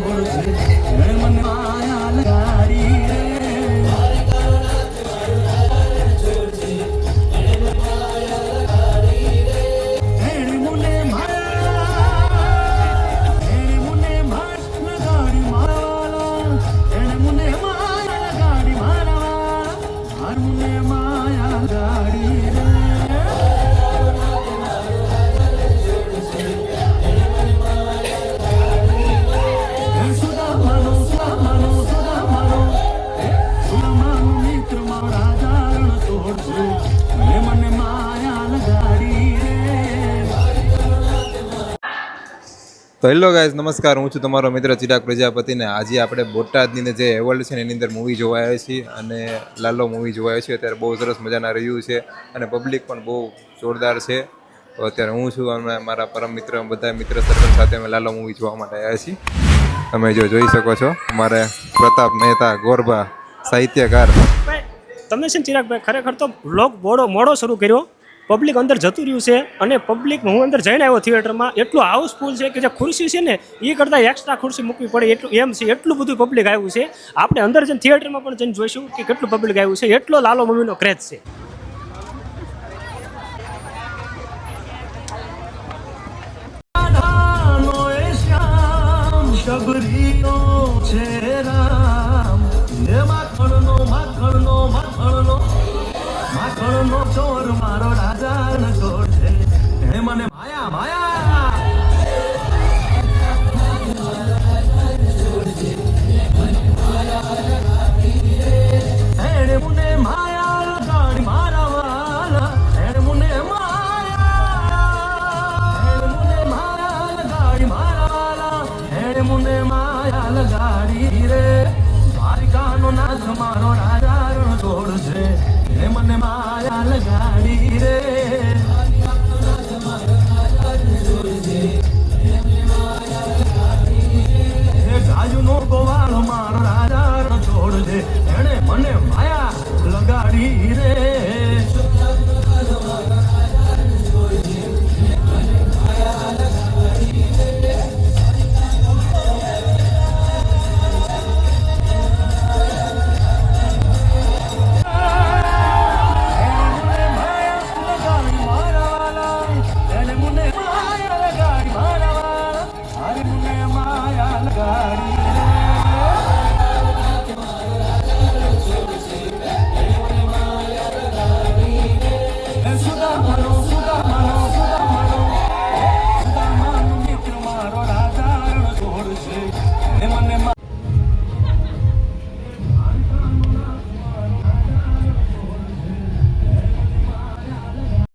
for the તો hello guys, નમસ્કાર. હું છું તમારો મિત્ર ચિરાગ પ્રજાપતિને. આજે આપણે બોટાદની જે એવોર્ડ છે એની અંદર મૂવી જોવા આવ્યા છીએ અને લાલો મૂવી જોવા આવ્યા છીએ. અત્યારે બહુ સરસ મજાના રિવ્યૂ છે અને પબ્લિક પણ બહુ જોરદાર છે. તો અત્યારે હું છું અને મારા પરમ મિત્ર, બધા મિત્ર સર્કલ સાથે અમે લાલો મૂવી જોવા માટે આવ્યા છીએ. તમે જો જોઈ શકો છો, અમારે પ્રતાપ મહેતા ગોરબા સાહિત્યકાર તમે છે ને ચિરાગભાઈ ખરેખર તો બ્લોગ બોડો મોડો શરૂ કર્યો. પબ્લિક અંદર જતું રહ્યું છે અને પબ્લિક હું અંદર જઈને આવ્યો થિયેટરમાં એટલું હાઉસફુલ છે કે જે ખુરશી છે ને એ કરતાં એક્સ્ટ્રા ખુરશી મૂકવી પડે. એટલું એમ છે, એટલું બધું પબ્લિક આવ્યું છે. આપણે અંદર જઈને થિયેટરમાં પણ જઈને જોઈશું કે કેટલું પબ્લિક આવ્યું છે. એટલો લાલો મમ્મીનો ક્રેઝ છે. શબરીનો છે માખણનો માખણનો માખણનો માખણનો ચોર મારો રાજા ન છે. હે મને માયા માયા! એણે મને માયા લગાડી મારા વાલા એણે મને માયા. એણે મને માયા લગાડી મારા વાલા લગાડી મારો રાજા છોડજે એને મને માયા લગાડી